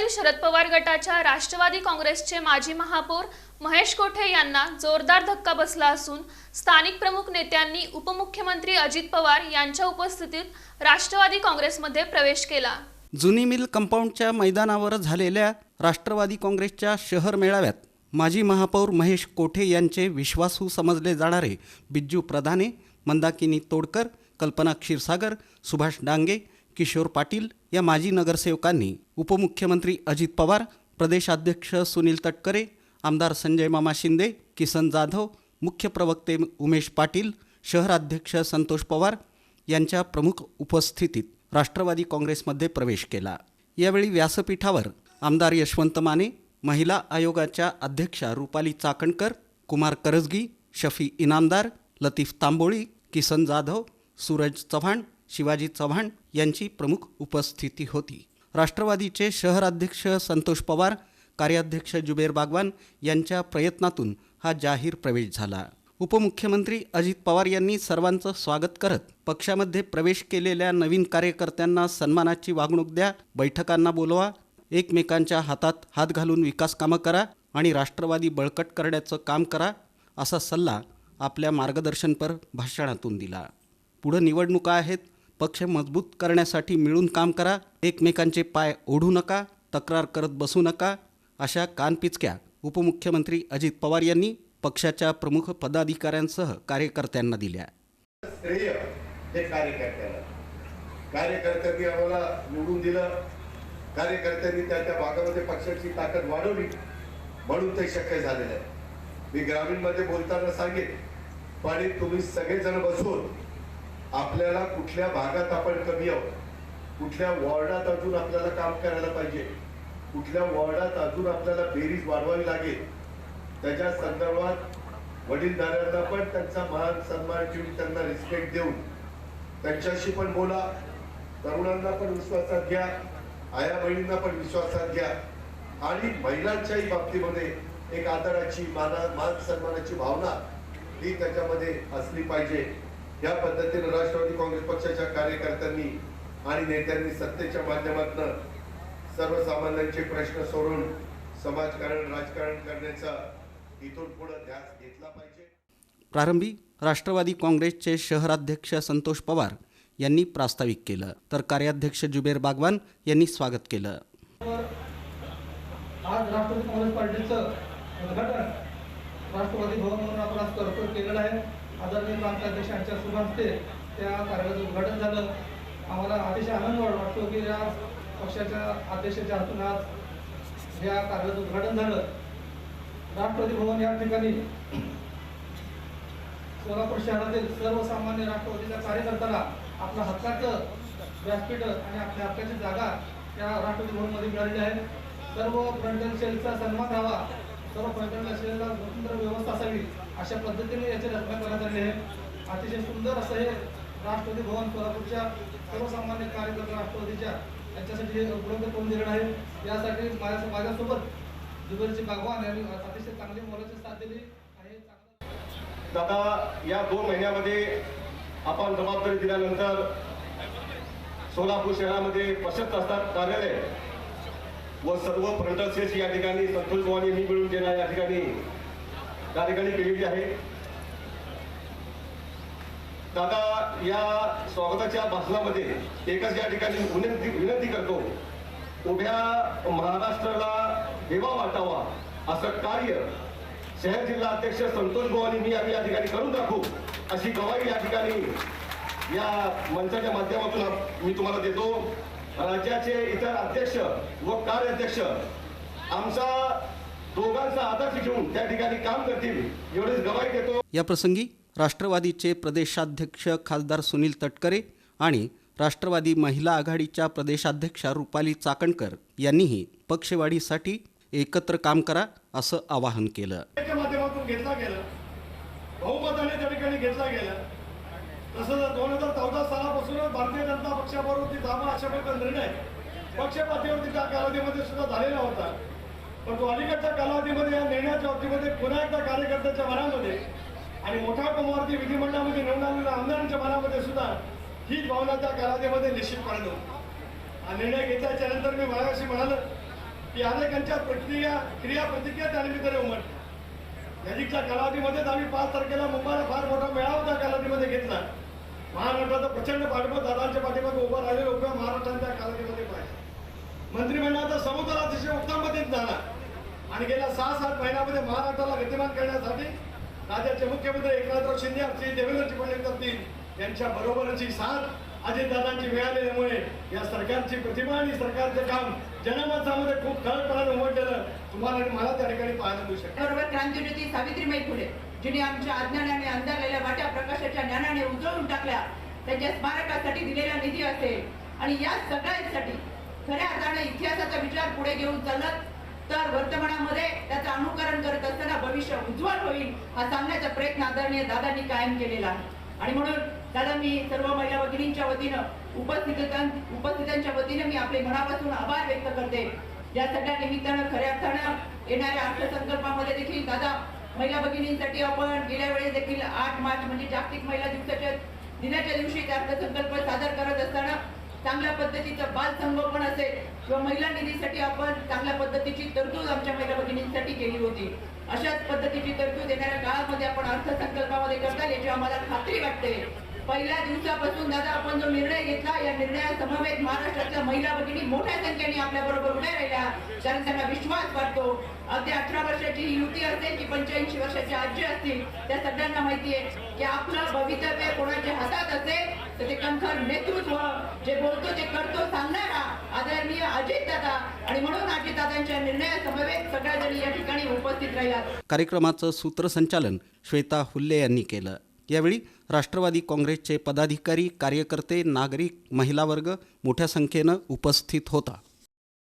शहरातील शरद पवार गटाच्या राष्ट्रवादी काँग्रेसचे माजी महापौर महेश कोठे यांना जोरदार धक्का बसला असून स्थानिक प्रमुख नेत्यांनी उपमुख्यमंत्री अजित पवार यांच्या उपस्थितीत राष्ट्रवादी काँग्रेसमध्ये प्रवेश केला. जुनी मिल कंपाऊंडच्या मैदानावर झालेल्या राष्ट्रवादी काँग्रेसच्या शहर मेळाव्यात माजी महापौर महेश कोठे यांचे विश्वासू समजले जाणारे बिज्जू प्रधाने मंदाकिनी तोडकर कल्पना क्षीरसागर सुभाष डांगे किशोर पाटील या माजी नगरसेवकांनी उपमुख्यमंत्री अजित पवार प्रदेशाध्यक्ष सुनील तटकरे आमदार संजय मामा शिंदे किसन जाधव मुख्य प्रवक्ते उमेश पाटील शहराध्यक्ष संतोष पवार यांच्या प्रमुख उपस्थितीत राष्ट्रवादी काँग्रेसमध्ये प्रवेश केला. यावेळी व्यासपीठावर आमदार यशवंत माने महिला आयोगाच्या अध्यक्षा रुपाली चाकणकर कुमार करजगी शफी इनामदार लतीफ तांबोळी किसन जाधव सूरज चव्हाण शिवाजी चव्हाण यांची प्रमुख उपस्थिती होती. राष्ट्रवादीचे शहराध्यक्ष संतोष पवार कार्याध्यक्ष जुबेर बागवान यांच्या प्रयत्नातून हा जाहीर प्रवेश झाला. उपमुख्यमंत्री अजित पवार यांनी सर्वांचं स्वागत करत पक्षामध्ये प्रवेश केलेल्या नवीन कार्यकर्त्यांना सन्मानाची वागणूक द्या बैठकांना बोलवा एकमेकांच्या हातात हात घालून विकास कामं करा आणि राष्ट्रवादी बळकट करण्याचं काम करा असा सल्ला आपल्या मार्गदर्शनपर भाषणातून दिला. पुढं निवडणुका आहेत पक्ष मजबूत करण्यासाठी मिळून काम करा. एकमेकांचे पाय ओढू नका तक्रार करत बसू नका अशा कानपिचक्या उपमुख्यमंत्री अजित पवार यांनी पक्षाच्या प्रमुख पदाधिकाऱ्यांसह कार्यकर्त्यांना दिल्या. श्रेय हे कार्यकर्त्याला. कार्यकर्त्यांनी आम्हाला निवडून दिलं. कार्यकर्त्यांनी त्या त्या भागामध्ये पक्षाची ताकद वाढवली. म्हणून ते शक्य झालेलं आहे. मी ग्रामीणमध्ये बोलताना सांगेन पाणी तुम्ही सगळेजण बसून आपल्याला कुठल्या भागात आपण कमी आहोत? कुठल्या वॉर्डात अजून आपल्याला काम करायला पाहिजे? कुठल्या वॉर्डात अजून आपल्याला बेरीज वाढवावी लागेल? त्याच्या संदर्भात वडीलधाऱ्यांना पण त्यांचा मान सन्मान ठेवून त्यांना रिस्पेक्ट देऊन त्यांच्याशी पण बोला. तरुणांना पण विश्वासात घ्या. आया बहिणींना पण विश्वासात घ्या. आणि महिलांच्याही बाबतीमध्ये एक आदराची माना मान सन्मानाची भावना ही त्याच्यामध्ये असली पाहिजे. या पद्धतीने राष्ट्रवादी काँग्रेस पक्षाच्या कार्यकर्त्यांनी आणि नेत्यांनी सत्तेच्या माध्यमातून सर्वसामान्यांचे प्रश्न सोडून समाजकारण राजकारण करण्याचा इथून पुढे ध्यास घेतला पाहिजे. प्रारंभी राष्ट्रवादी काँग्रेसचे शहराध्यक्ष संतोष पवार यांनी प्रास्ताविक केलं. तर कार्याध्यक्ष जुबेर बागवान यांनी स्वागत केलं. आज राष्ट्रवादी काँग्रेस पार्टीचं उद्घाटन राष्ट्रवादी भवन म्हणून आपण आज करतो केलेलं आहे. आदरणीय प्रांताध्यक्षांच्या शुभ हस्ते त्या कार्यालयाचं उद्घाटन झालं. आम्हाला अतिशय आनंद वाटतो की या पक्षाच्या अध्यक्षाच्या हातून आज या कार्यालयाचं उद्घाटन झालं. राष्ट्रपती भवन या ठिकाणी सोलापूर शहरातील सर्वसामान्य राष्ट्रवादीच्या कार्यकर्त्याला आपल्या हक्काचं व्यासपीठ आणि आपल्या हक्काची जागा या राष्ट्रपती भवनमध्ये मिळालेली आहे. सर्व फ्रंटल सेलचा सन्मान व्हावा सर्व फ्रंटल सेलला स्वतंत्र व्यवस्था असावी. अशा पद्धतीने याची रचना करण्यात आली आहे. अतिशय सुंदर असं हे राष्ट्रपती भवन कोल्हापूरच्या सर्वसामान्य कार्यकर्ते राष्ट्रवादीच्या यांच्यासाठी उपलब्ध करून दिलेलं आहे. यासाठी माझ्या माझ्यासोबत दुबईचे बागवान यांनी अतिशय चांगली मोलाची साथ दिली आणि दादा या दोन महिन्यामध्ये आपण जबाबदारी दिल्यानंतर सोलापूर शहरामध्ये प्रशस्त असतात कार्यालय व सर्व फ्रंटल या ठिकाणी संतोष भवानी मी मिळून देणार या ठिकाणी त्या ठिकाणी केलेली आहे. दादा या स्वागताच्या भाषणामध्ये एकच या ठिकाणी विनंती विनंती करतो. उभ्या महाराष्ट्राला हेवा वाटावा असं कार्य शहर जिल्हा अध्यक्ष संतोष भवानी मी आम्ही या ठिकाणी करून दाखवू अशी गवाही या ठिकाणी या मंचाच्या माध्यमातून मी तुम्हाला देतो. राज्याचे इतर अध्यक्ष व कार्याध्यक्ष आमचा दोघांचा आदर्श घेऊन त्या ठिकाणी काम करतील एवढीच गवाही देतो. याप्रसंगी राष्ट्रवादीचे प्रदेशाध्यक्ष खासदार सुनील तटकरे आणि राष्ट्रवादी महिला आघाडीच्या प्रदेशाध्यक्षा रुपाली चाकणकर यांनीही पक्षवाढीसाठी एकत्र काम करा असं आवाहन केलं. माध्यमातून घेतला गेला. बहुमताने त्या ठिकाणी घेतला गेला. तसंच दोन हजार चौदा सालापासूनच भारतीय जनता पक्षाबरोबर ती अशा प्रकारचा निर्णय पक्षपातीवरती त्या कालावधीमध्ये सुद्धा झालेला होता. परंतु अलीकडच्या कालावधीमध्ये या निर्णयाच्या बाबतीमध्ये पुन्हा एकदा कार्यकर्त्याच्या मनामध्ये आणि मोठ्या प्रमाणावरती विधिमंडळामध्ये निवडून आलेल्या आमदारांच्या मनामध्ये सुद्धा हीच भावना त्या कालावधीमध्ये निश्चितपणे होती हा निर्णय घेतल्याच्या नंतर मी मागाशी म्हणालो की अनेकांच्या प्रक्रिया क्रिया प्रतिक्रिया त्या निमित्ताने उमटल्या. नजीकच्या कालावधीमध्येच आम्ही पाच तारखेला मुंबईला फार मोठा मेळावा त्या कालावधीमध्ये घेतला. महाराष्ट्राचा प्रचंड पाठिंबा दादांच्या पाठिंबा उभा राहिलेला उपयोग महाराष्ट्राच्या कालावधीमध्ये पाहिजे मंत्री समुद्र अतिशय उत्तम पद्धतीत झाला आणि गेल्या सहा सात महिन्यामध्ये महाराष्ट्राला गतिमान करण्यासाठी राज्याचे मुख्यमंत्री एकनाथराव शिंदे असतील देवेंद्रजी फडणवीस असतील यांच्या बरोबरची साथ अजितदादांची मिळालेल्यामुळे या सरकारची प्रतिमा आणि सरकारचं काम जनमानसामध्ये खूप ठळकपणाने उमटलेलं तुम्हाला आणि मला त्या ठिकाणी पाहायला मिळू शकतं. बरोबर क्रांतीज्योती सावित्रीबाई फुले जिने आमच्या अज्ञानाने अंधारलेल्या वाट्या प्रकाशाच्या ज्ञानाने उजळून टाकल्या त्यांच्या स्मारकासाठी दिलेला निधी असेल. आणि या सगळ्यांसाठी खऱ्या अर्थाने इतिहासाचा विचार पुढे घेऊन चालत तर वर्तमानामध्ये त्याचं अनुकरण करत असताना भविष्य उज्ज्वल होईल हा सांगण्याचा प्रयत्न आदरणीय दादांनी कायम केलेला आहे. आणि म्हणून दादा मी सर्व महिला भगिनींच्या वतीनं उपस्थितां उपस्थितांच्या वतीनं मी आपले मनापासून आभार व्यक्त करते. या सगळ्या निमित्तानं खऱ्या अर्थानं येणाऱ्या अर्थसंकल्पामध्ये देखील दादा महिला भगिनींसाठी आपण गेल्या वेळेस देखील आठ मार्च म्हणजे जागतिक महिला दिवसाच्या दिनाच्या दिवशी अर्थसंकल्प सादर करत असताना चांगल्या पद्धतीचं बाल संगोपन असेल किंवा महिला निधीसाठी आपण चांगल्या पद्धतीची तरतूद आमच्या महिला भगिनींसाठी केली होती. अशाच पद्धतीची तरतूद येणाऱ्या काळामध्ये आपण अर्थसंकल्पामध्ये करताल याची आम्हाला खात्री वाटते. पहिल्या दिवसापासून दादा आपण जो निर्णय घेतला या निर्णयासमवेत महाराष्ट्रातल्या महिला भगिनी मोठ्या संख्येने आपल्या बरोबर उभ्या राहिल्या. कारण त्यांना विश्वास वाटतो. अगदी अठरा वर्षाची ही युती असेल की पंच्याऐंशी वर्षाची आजी असतील त्या सगळ्यांना माहिती आहे की आपलं भवितव्य कोणाच्या हातात असेल तर ते कणखर नेतृत्व जे बोलतो ते करतो सांगणारा आदरणीय अजित दादा आणि म्हणून अजित दादांच्या निर्णयासमवेत सगळ्या जणी या ठिकाणी उपस्थित राहिल्यात कार्यक्रमाचं सूत्रसंचालन श्वेता हुल्ले यांनी केलं. यावेळी राष्ट्रवादी काँग्रेसचे पदाधिकारी कार्यकर्ते नागरिक महिला वर्ग मोठ्या संख्येनं उपस्थित होता.